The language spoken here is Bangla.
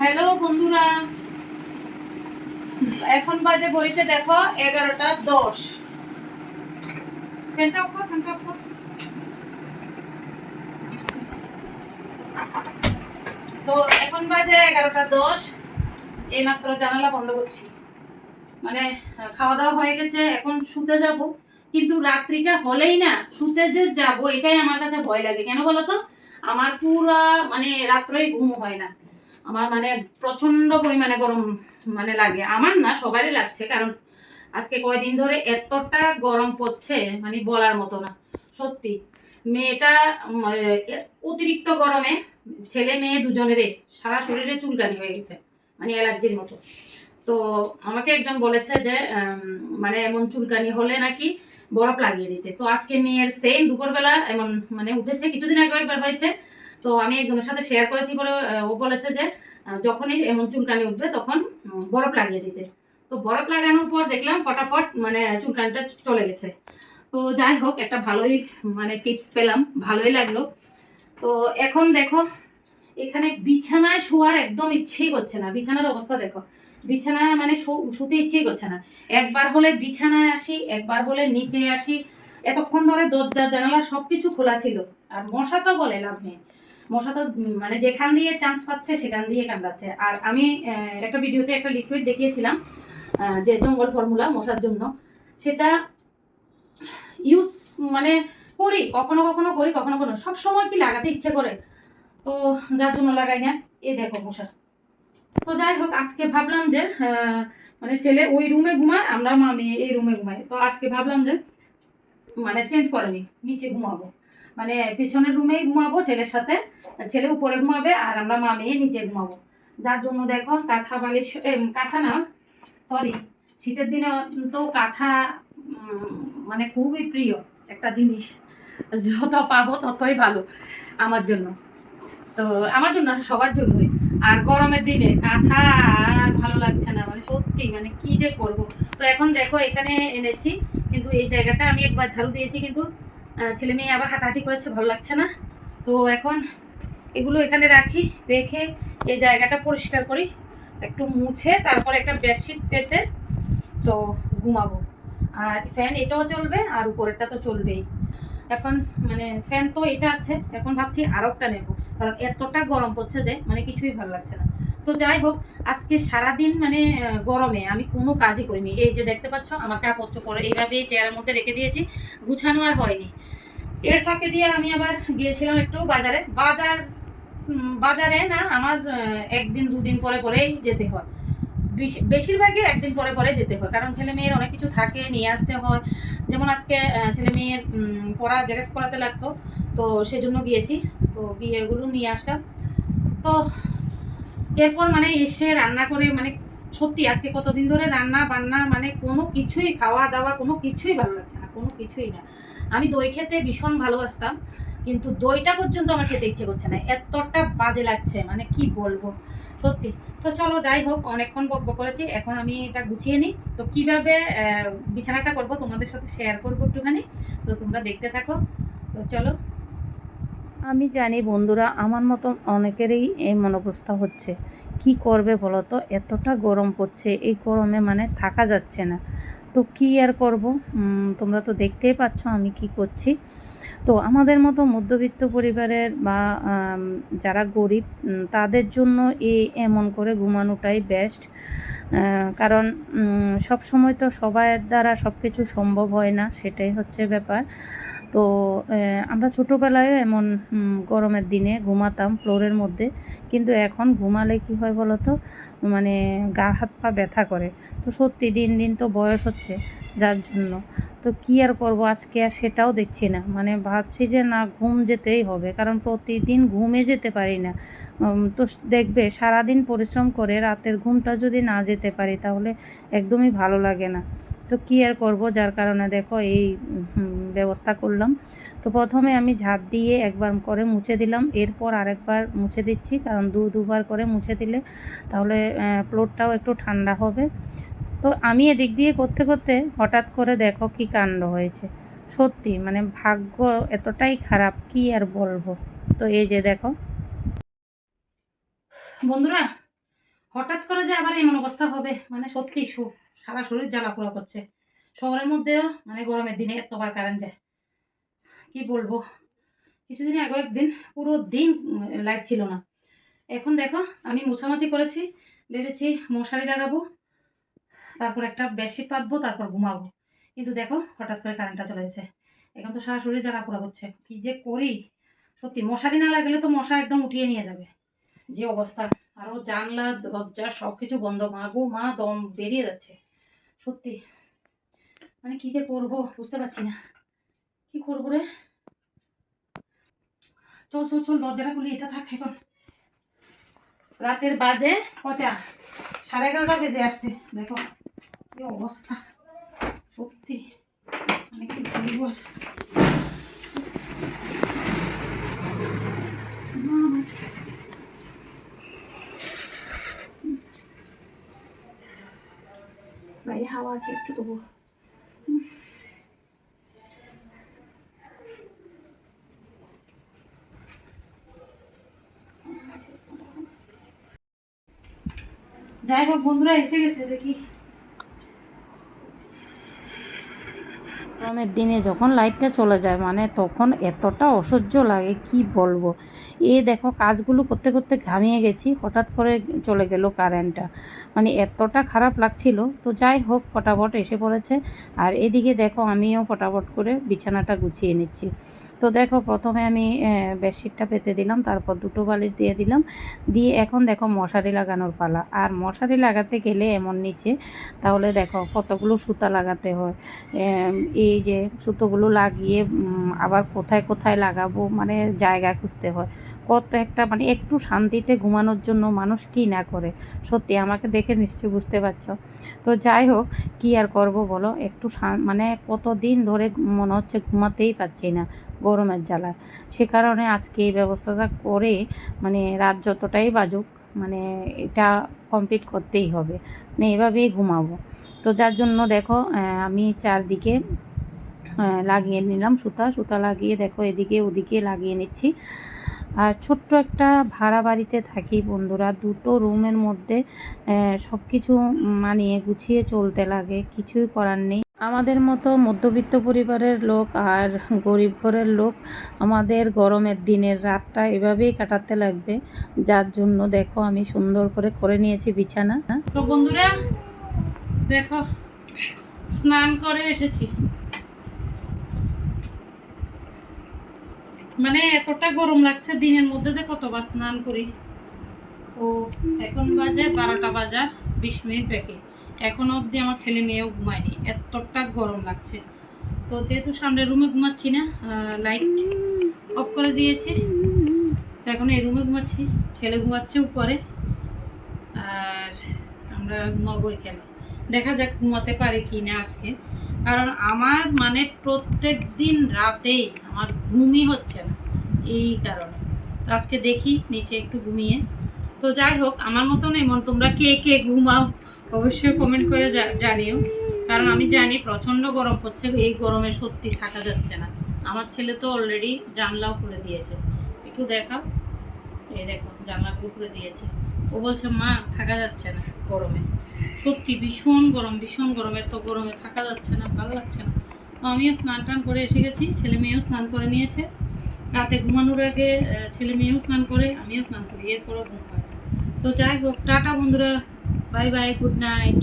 হ্যালো বন্ধুরা। এখন বাজে ঘড়িতে দেখো, এগারোটা দশ। ফ্যানটা তো এখন বাজে এগারোটা দশ। এইমাত্র জানালা বন্ধ করছি। মানে খাওয়া দাওয়া হয়ে গেছে, এখন শুতে যাব। কিন্তু রাত্রিটা হলেই না, শুতে যে যাব, এটাই আমার কাছে ভয় লাগে। কেন বলো তো? আমার পুরো মানে রাত্রেই ঘুম হয় না। আমার মানে প্রচণ্ড পরিমাণে গরম মানে লাগে। আমার না সবারই লাগছে, কারণ আজকে কয়দিন ধরে এতটা গরম পড়ছে মানে বলার মতো না, সত্যি। মেয়েটা অতিরিক্ত গরমে ছেলে মেয়ে দুজনেরই সারা শরীরে চুলকানি হয়ে গেছে মানে অ্যালার্জির মতো। তো আমাকে একজন বলেছে যে মানে এমন চুলকানি হলে নাকি বরফ লাগিয়ে দিতে। তো আজকে মেয়ের সেম দুপুরবেলা এমন মানে উঠেছে কিছুদিন আগে একবার হয়েছে। তো আমি একজনের সাথে শেয়ার করেছি আহ, ও বলেছে যে যখনই এমন চুলকানি উঠবে তখন বরফ লাগিয়ে দিতে। তো বরফ লাগানোর পর দেখলাম ফটাফট মানে চুলকানিটা চলে গেছে। তো যাই হোক একটা ভালোই মানে টিপস পেলাম ভালোই লাগল। তো এখন দেখো এখানে বিছানায় শোয়ার একদম ইচ্ছেই করছে না। বিছানার অবস্থা দেখো। বিছানায় মানে শুতে ইচ্ছেই করছে না। একবার হলে বিছানায় আসি, একবার হলে নিচে আসি। এতক্ষণ ধরে দরজা, জানালা সবকিছু খোলা ছিল। আর মশা তো বলে লাভ নেই। মশা তো মানে যেখান দিয়ে চান্স পাচ্ছে সেখান দিয়ে কামড়াচ্ছে। আর আমি একটা ভিডিওতে একটা লিকুইড দেখিয়েছিলাম যে জঙ্গল ফর্মুলা মশার জন্য। সেটা ইউজ মানে করি, কখনো কখনো করি, কখনো কখনো। সব সময় কি লাগাতে ইচ্ছে করে? তো যার জন্য লাগাই না। এ দেখো মশা। তো যাই হোক, আজকে ভাবলাম যে মানে ছেলে ওই রুমে ঘুমায় আমরা মা মেয়ে এই রুমে ঘুমাই। তো আজকে ভাবলাম যে মানে চেঞ্জ করেনি নিচে ঘুমাবো। মানে পেছনের রুমেই ঘুমাবো, ছেলের সাথে, ছেলে উপরে ঘুমাবে আর আমরা মা মেয়ে নিচে ঘুমাবো। যার জন্য দেখো, কাঁথা বালিশ কাঁথা না সরি শীতের দিনে তো কাঁথা মানে খুবই প্রিয় একটা জিনিস। যত পাবো ততই ভালো, আমার জন্য। তো আমার জন্য সবার জন্যই। আর গরমের দিনে, কাঁথা আর ভালো লাগছে না মানে সত্যি মানে কি যে করব। তো এখন দেখো, এখানে এনেছি, কিন্তু এই জায়গাটা আমি একবার ঝাড়ু দিয়েছি, কিন্তু ছেলে মেয়ে আবার হাঁটাহাঁটি করেছে, ভালো লাগছে না। তো এখন এগুলো এখানে রাখি, রেখে এই জায়গাটা পরিষ্কার করি, একটু মুছে, তারপরে একটা বেডশিট পেতে তো ঘুমাবো। আর ফ্যান এটাও চলবে, আর উপরেরটা তো চলবেই। এখন মানে ফ্যান তো এটা আছে, এখন ভাবছি আরও একটা নেব। কারণ এতটা গরম পড়ছে যে মানে কিছুই ভালো লাগছে না। তো যাই হোক, আজকে সারাদিন মানে গরমে আমি কোনো কাজই করিনি। এই যে দেখতে পাচ্ছ, আমার কাপড় চোপড় এইভাবেই চেয়ারের মধ্যে রেখে দিয়েছি, গুছানো আর হয়নি। এর ফাঁকে দিয়ে আমি আবার গিয়েছিলাম একটু বাজারে। বাজার বাজারে না, আমার একদিন দুদিন পরে পরেই যেতে হয়। বেশি- বেশিরভাগই একদিন পরে পরে যেতে হয়, কারণ ছেলে মেয়ের অনেক কিছু থাকে, নিয়ে আসতে হয়। যেমন আজকে ছেলে মেয়ের পড়া, জেরক্স করাতে লাগতো। তো সেজন্য গিয়েছি। তো গিয়ে এগুলো নিয়ে আসলাম। তো এরপর মানে এসে রান্না করে মানে সত্যি আজকে কতদিন ধরে রান্না, বান্না মানে কোনো কিছুই খাওয়া দাওয়া কোনো কিছুই ভালো লাগছে না, কোনো কিছুই না। আমি দই খেতে ভীষণ ভালোবাসতাম, কিন্তু দইটা পর্যন্ত আমার খেতে ইচ্ছে করছে না। এতটা বাজে লাগছে মানে কি বলব? সত্যি। তো চলো যাই হোক, অনেকক্ষণ বকব করেছি, এখন আমি এটা গুছিয়ে নিই। তো কীভাবে বিছানাটা করব তোমাদের সাথে শেয়ার করব একটুখানি, তো তোমরা দেখতে থাকো। তো চলো। আমি জানি বন্ধুরা, আমার মতন অনেকেরই এই মনোবস্থা হচ্ছে। কি করবে বলো তো? এতটা গরম পড়ছে, এই গরমে মানে থাকা যাচ্ছে না। তো কি আর করব? তোমরা তো দেখতেই পাচ্ছ আমি কি করছি। তো আমাদের মতো মধ্যবিত্ত পরিবারের বা যারা গরিব তাদের জন্য এই এমন করে ঘুমানোটাই বেস্ট কারণ সব সময় তো সবার দ্বারা সব কিছু সম্ভব হয় না, সেটাই হচ্ছে ব্যাপার। তো আমরা ছোটোবেলায় এমন গরমের দিনে ঘুমাতাম ফ্লোরের মধ্যে। কিন্তু এখন ঘুমালে কি হয় বলো তো মানে গা হাত পা ব্যথা করে। তো সত্যি দিন দিন তো বয়স হচ্ছে যার জন্য। তো কী আর করব? আজকে আর সেটাও দেখছি না। মানে ভাবছি যে না, ঘুম যেতেই হবে। কারণ প্রতিদিন ঘুমে যেতে পারি না। তো দেখবে সারাদিন পরিশ্রম করে রাতের ঘুমটা যদি না যেতে পারি তাহলে একদমই ভালো লাগে না। তো কী আর করব? যার কারণে দেখো এই ব্যবস্থা করলাম। তো প্রথমে আমি ঝাঁট দিয়ে একবার করে মুছে দিলাম। এরপর আরেকবার মুছে দিচ্ছি, কারণ দু, দুবার করে মুছে দিলে তাহলে প্লোটটাও একটু ঠান্ডা হবে। তো আমি এদিক দিয়ে করতে করতে হঠাৎ করে দেখো কি কাণ্ড হয়েছে। সত্যি মানে ভাগ্য এতটাই খারাপ, কি আর বলব? তো এই যে দেখো। বন্ধুরা, হঠাৎ করে যে আবার এমন অবস্থা হবে মানে সত্যি সারা শরীর জ্বালা পোড়া করছে। শহরের মধ্যেও মানে গরমের দিনে এতবার কারেন্ট যায়। কি বলব? কিছুদিন আগে একদিন, পুরো দিন লাইট ছিল না। এখন দেখো, আমি মোছামাছি করেছি, ভেবেছি মশারি লাগাবো, তারপর একটা বেশি পাতবো, তারপর ঘুমাবো। কিন্তু দেখো, হঠাৎ করে কারেন্টটা চলে গেছে এখন তো সারা শরীর জ্বালা পোড়া করছে কি যে করি? সত্যি, মশারি না লাগলে তো মশা একদম উঠিয়ে নিয়ে যাবে। যে অবস্থা। আরও জানলা, দরজা সব কিছু বন্ধ। মা গো, মা, দম বেরিয়ে যাচ্ছে। সত্যি। মানে কী যে করব বুঝতে পারছি না। কি করব রে? চল চল চল, দরজাটা খুলি, এটা থাক এখন। রাতের বাজে কটা সাড়ে এগারোটা বেজে আসছে, দেখো কি অবস্থা, সত্যি। মানে কি আমার বাইরে হাওয়া আছে, একটু তবু যাই হোক, বন্ধুরা এসে গেছে, দেখি। গরমের দিনে যখন লাইটটা চলে যায় মানে তখন এতটা অসহ্য লাগে, কি বলব? এ দেখো, কাজগুলো করতে করতে ঘামিয়ে গেছি, হঠাৎ করে চলে গেল কারেন্টটা। মানে এতটা খারাপ লাগছিল। তো যাই হোক, ফটাফট এসে পড়েছে। আর এদিকে দেখো, আমিও ফটাফট করে বিছানাটা গুছিয়ে নিচ্ছি। তো দেখো প্রথমে আমি বেডশিটটা পেতে দিলাম, তারপর দুটো বালিশ দিয়ে দিলাম। দিয়ে এখন দেখো মশারি লাগানোর পালা। আর মশারি লাগাতে গেলে এমন নিচে, তাহলে দেখো কতগুলো সুতা লাগাতে হয়। এই যে সুতোগুলো লাগিয়ে আবার কোথায় কোথায় লাগাবো মানে জায়গা খুঁজতে হয়। কত একটা মানে একটু শান্তিতে ঘুমানোর জন্য মানুষ কি না করে? সত্যি, আমাকে দেখে নিশ্চয়ই বুঝতে পারছ। তো যাই হোক, কি আর করব বলো? একটু মানে কতদিন ধরে মনে হচ্ছে ঘুমাতেই পাচ্ছি না গরমের জ্বালা সে কারণে আজকে এই ব্যবস্থাটা করে মানে রাত যতটাই বাজুক মানে এটা কমপ্লিট করতেই হবে। মানে এভাবেই ঘুমাবো। তো যার জন্য দেখো আমি চারদিকে লাগিয়ে নিলাম সুতা। সুতা লাগিয়ে দেখো, এদিকে ওদিকে লাগিয়ে নিচ্ছি। আর ছোট্ট একটা ভাড়া বাড়িতে থাকি বন্ধুরা। দুটো রুমের মধ্যে সব কিছু মানিয়ে গুছিয়ে চলতে লাগে, কিছুই করার নেই। আমাদের মতো মধ্যবিত্ত পরিবারের লোক আর গরিব ঘরের লোক আমাদের গরমের দিনের রাতটা এভাবেই কাটাতে লাগবে। যার জন্য দেখো আমি সুন্দর করে করে নিয়েছি বিছানা। তো বন্ধুরা, দেখো, স্নান করে এসেছি। মানে এতটা গরম লাগছে দিনের মধ্যে দিয়ে কতবার স্নান করি। ও, এখন বাজে বারোটা বাজার, বিশ মিনিট বাকি। এখন অবধি আমার ছেলে মেয়েও ঘুমায়নি, এতটা গরম লাগছে। তো যেহেতু সামনের রুমে ঘুমাচ্ছি না লাইট অফ করে দিয়েছি এখন এই রুমে ঘুমাচ্ছি, ছেলে ঘুমাচ্ছে উপরে, আর আমরা ঘুমাবো এখানে। দেখা যাক ঘুমাতে পারি কি না আজকে। কারণ আমার মানে প্রত্যেক দিন রাতেই আমার ঘুমই হচ্ছে না, এই কারণে। তো আজকে দেখি, নিচে একটু ঘুমিয়ে। তো যাই হোক, আমার মতন এমন, তোমরা কে কে ঘুমাও, অবশ্যই কমেন্ট করে জানিও। কারণ আমি জানি প্রচণ্ড গরম পড়ছে, এই গরমে সত্যি থাকা যাচ্ছে না। আমার ছেলে তো অলরেডি জানলাও খুলে দিয়েছে। একটু দেখাও। এই দেখো জানলাগুলো খুলে দিয়েছে। ও বলছে, মা, থাকা যাচ্ছে না গরমে। সত্যি ভীষণ গরম ভীষণ গরম। এত গরমে থাকা যাচ্ছে না, ভালো লাগছে না। তো আমিও স্নান টান করে এসে গেছি, ছেলে মেয়েও স্নান করে নিয়েছে। রাতে ঘুমানোর আগে ছেলে মেয়েও স্নান করে, আমিও স্নান করি, এরপরও ঘুম পাই তো যাই হোক, টাটা বন্ধুরা, বাই বাই, গুড নাইট।